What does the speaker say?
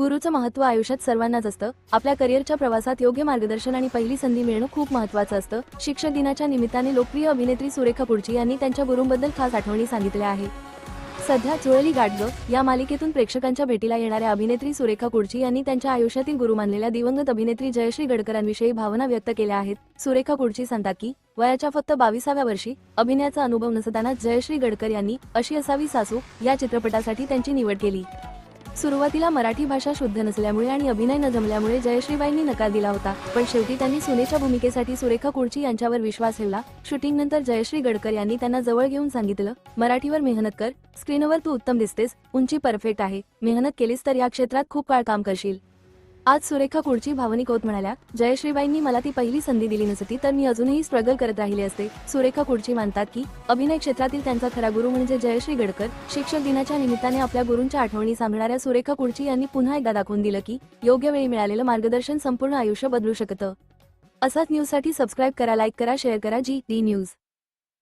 गुरुचं महत्त्व आयुष्यात सर्वांनाच असतं. आपल्या करिअरच्या प्रवासात योग्य मार्गदर्शन आणि पहिली संधी मिळणं खूप महत्त्वाचं असतं. शिक्षक दिनाच्या निमित्ताने लोकप्रिय अभिनेत्री सुरेखा पुढची यांनी त्यांच्या गुरुंबद्दल खास आठवणी सांगितल्या आहे सध्या चुळली गाडगं या मालिकेतून प्रेक्षकांच्या भेटीला येणाऱ्या अभिनेत्री सुरेखा कुडची यांनी त्यांच्या आयुष्यातील गुरु मानलेल्या दिवंगत अभिनेत्री जयश्री गडकरांविषयी भावना व्यक्त केल्या आहेत. सुरेखा कुडची सांगतात की वयाच्या फक्त बावीसाव्या वर्षी अभिनयाचा अनुभव नसताना जयश्री गडकर यांनी अशी असावी सासू या चित्रपटासाठी त्यांची निवड केली. सुरुवातीला मराठी भाषा शुद्ध नसल्यामुळे आणि अभिनय न जमल्यामुळे जयश्रीबाईंनी नकार दिला होता. पण शेवटी त्यांनी सुनेच्या भूमिकेसाठी सुरेखा कुडची यांच्यावर विश्वास ठेवला. शूटिंग नंतर जयश्री गडकर यांनी त्यांना जवळ घेऊन सांगितलं मराठीवर मेहनत कर. स्क्रीनवर तू उत्तम दिसतेस. उंची परफेक्ट आहे. मेहनत केलीस तर या क्षेत्रात खूप काळ काम करशील. आज सुरेखा कुडची भावनिक होत म्हणाल्या जयश्रीबाईंनी मला ती पहिली संधी दिली नसती तर मी अजूनही स्ट्रगल करत राहिले असते. सुरेखा कुडची मानतात की अभिनय क्षेत्रातील त्यांचा खरा गुरु म्हणजे जयश्री गडकर. शिक्षक दिनाच्या निमित्ताने आपल्या गुरूंच्या आठवणी सांगणाऱ्या सुरेखा कुडची यांनी पुन्हा एकदा दाखवून दिलं की योग्य वेळी मिळालेलं मार्गदर्शन संपूर्ण आयुष्य बदलू शकतं. असाच न्यूजसाठी सबस्क्राईब करा लाईक करा शेअर करा जी डी न्यूज